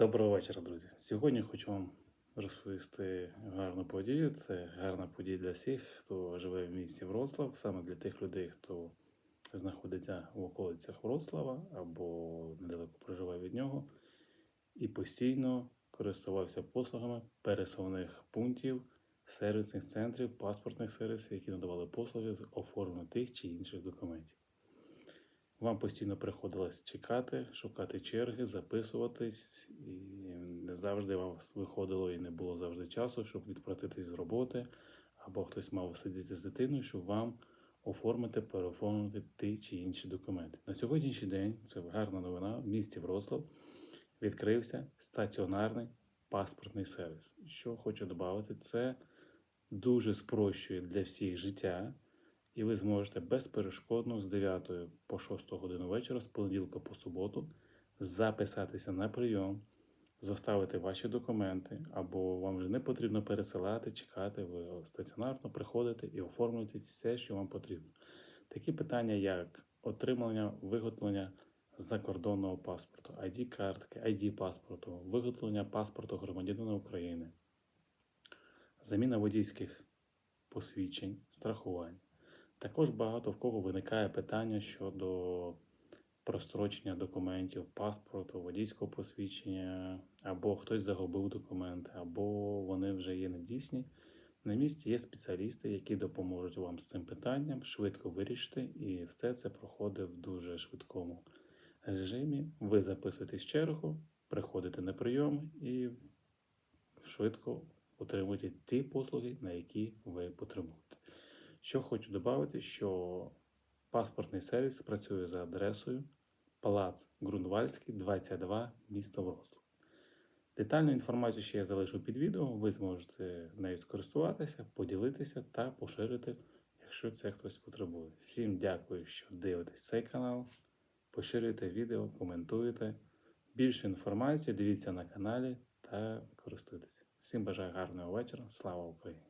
Доброго вечора, друзі. Сьогодні хочу вам розповісти гарну подію. Це гарна подія для всіх, хто живе в місті Вроцлав, саме для тих людей, хто знаходиться в околицях Вроцлава або недалеко проживає від нього, і постійно користувався послугами пересувних пунктів, сервісних центрів, паспортних сервісів, які надавали послуги з оформлення тих чи інших документів. Вам постійно приходилось чекати, шукати черги, записуватись, і не завжди вам виходило і не було завжди часу, щоб відплатитись з роботи, або хтось мав сидіти з дитиною, щоб вам оформити, переоформити ті чи інші документи. На сьогоднішній день це гарна новина. В місті Вроцлав відкрився стаціонарний паспортний сервіс. Що хочу додати, це дуже спрощує для всіх життя і ви зможете безперешкодно з 9 по 6 годину вечора, з понеділка по суботу, записатися на прийом, зоставити ваші документи, або вам вже не потрібно пересилати, чекати, ви стаціонарно приходите і оформлюєте все, що вам потрібно. Такі питання, як отримання, виготовлення закордонного паспорту, ID-картки, ID-паспорту, виготовлення паспорту громадянина України, заміна водійських посвідчень, страхування. Також багато в кого виникає питання щодо прострочення документів, паспорту, водійського посвідчення, або хтось загубив документи, або вони вже є недійсні. На місці є спеціалісти, які допоможуть вам з цим питанням швидко вирішити, і все це проходить в дуже швидкому режимі. Ви записуєтесь в чергу, приходите на прийом і швидко отримуєте ті послуги, на які ви потребуєте. Що хочу додати, що паспортний сервіс працює за адресою Палац Грунвальський, 22, місто Вроцлав. Детальну інформацію, що я залишу під відео, ви зможете нею скористуватися, поділитися та поширити, якщо це хтось потребує. Всім дякую, що дивитесь цей канал. Поширюйте відео, коментуйте. Більше інформації дивіться на каналі та користуйтесь. Всім бажаю гарного вечора. Слава Україні!